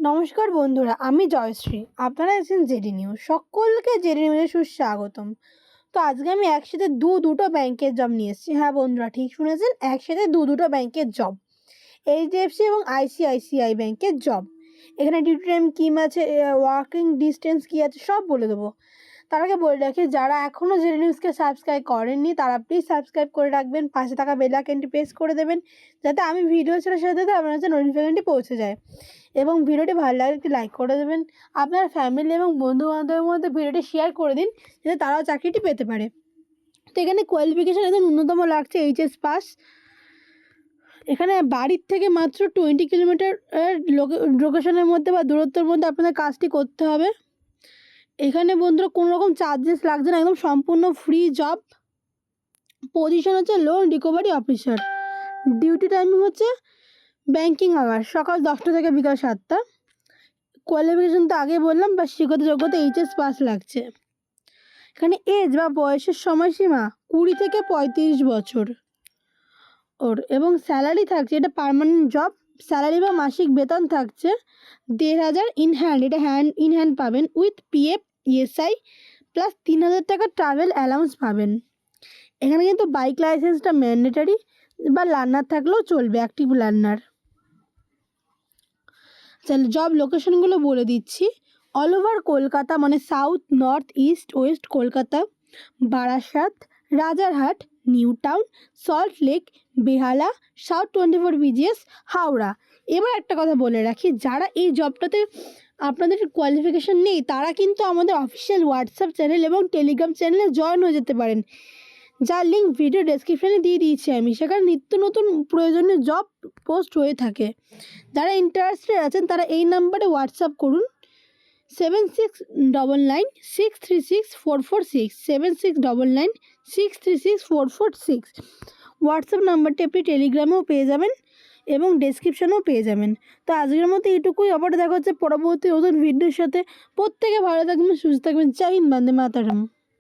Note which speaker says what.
Speaker 1: নমস্কার বন্ধুরা, আমি জয়শ্রী। আপনারা আছেন জেডি নিউজ। সকলকে জেডি নিউজে সুস্বাগতম। তো আজকে আমি একসাথে দু দুটো ব্যাংকের জব নিয়ে এসেছি। হ্যাঁ বন্ধুরা, ঠিক শুনেছেন? একসাথে দু দুটো ব্যাংকের জব। এইচডিএফসি এবং আইসিআইসিআই ব্যাংকের জব। এখানে ডিউটি টাইম কী আছে? ওয়ার্কিং ডিস্টেন্স কী আছে? সব বলে দেবো। তার আগে বলে রাখি, যারা এখনও জেডি নিউজকে সাবস্ক্রাইব করেননি, তারা প্লিজ সাবস্ক্রাইব করে রাখবেন, পাশে থাকা বেল আইকনটি প্রেস করে দেবেন, যাতে আমি ভিডিও ছাড়ার সাথে সাথে আপনার কাছে নোটিফিকেশনটি পৌঁছে যায়। এবং ভিডিওটি ভালো লাগলে একটি লাইক করে দেবেন, আপনার ফ্যামিলি এবং বন্ধু বান্ধবের মধ্যে ভিডিওটি শেয়ার করে দিন, যাতে তারাও চাকরিটি পেতে পারে। তো এখানে কোয়ালিফিকেশান একদম ন্যূনতম লাগছে এইচএস পাস এখানে বাড়ির থেকে মাত্র টোয়েন্টি কিলোমিটার লোকেশনের মধ্যে বা দূরত্বের মধ্যে আপনাদের কাজটি করতে হবে। এখানে বন্ধুরা কোনো রকম চার্জেস লাগছে না, একদম সম্পূর্ণ ফ্রি জব পজিশন হচ্ছে loan recovery officer duty timing হচ্ছে ব্যাংকিং আওয়ার সকাল দশটা থেকে বিকাল সাতটা। কোয়ালিফিকেশন তো আগে বললাম, বা শিক্ষত যোগ্যতা এইচএস পাস লাগছে। এখানে এজ বা বয়সের সময়সীমা কুড়ি থেকে পঁয়ত্রিশ বছর। ওর, এবং স্যালারি থাকছে, এটা পার্মানেন্ট জব স্যালারি বা মাসিক বেতন থাকছে দেড় হাজার ইন হ্যান্ড এটা হ্যান্ড ইন হ্যান্ড পাবেন উইথ পিএফ ইএসআই প্লাস তিন হাজার টাকা ট্রাভেল অ্যালাউন্স পাবেন। এখানে কিন্তু বাইক লাইসেন্সটা ম্যান্ডেটারি বা লার্নার থাকলেও চলবে অ্যাক্টিভ লার্নার তাহলে জব লোকেশনগুলো বলে দিচ্ছি। অল ওভার কলকাতা মানে south north east west Kolkata, Barasat Rajarhat new town salt lake, Behala, south twenty four BGS, Howrah. এবার একটা কথা বলে রাখি, যারা এই জবটাতে আপনাদের কোয়ালিফিকেশান নেই, তারা কিন্তু আমাদের অফিসিয়াল হোয়াটসঅ্যাপ চ্যানেল এবং টেলিগ্রাম চ্যানেলে জয়েন হয়ে যেতে পারেন। যার লিঙ্ক ভিডিও ডেসক্রিপশানে দিয়ে দিয়েছি আমি, সেখানে নিত্য নতুন প্রয়োজনীয় জব পোস্ট হয়ে থাকে। যারা ইন্টারেস্টেড আছেন, তারা এই নাম্বারে হোয়াটসঅ্যাপ করুন। Seven six double nine six three six four four six seven six double nine six three six four four six WhatsApp নাম্বারটি আপনি টেলিগ্রামেও পেয়ে যাবেন এবং ডেসক্রিপশানেও পেয়ে যাবেন। তো আজকের মতো এটুকুই আবার দেখা হচ্ছে পরবর্তী নতুন ভিডিওর সাথে। প্রত্যেকে ভালো থাকবেন, সুস্থ থাকবেন। হিন্দ, বন্দে মাতারাম।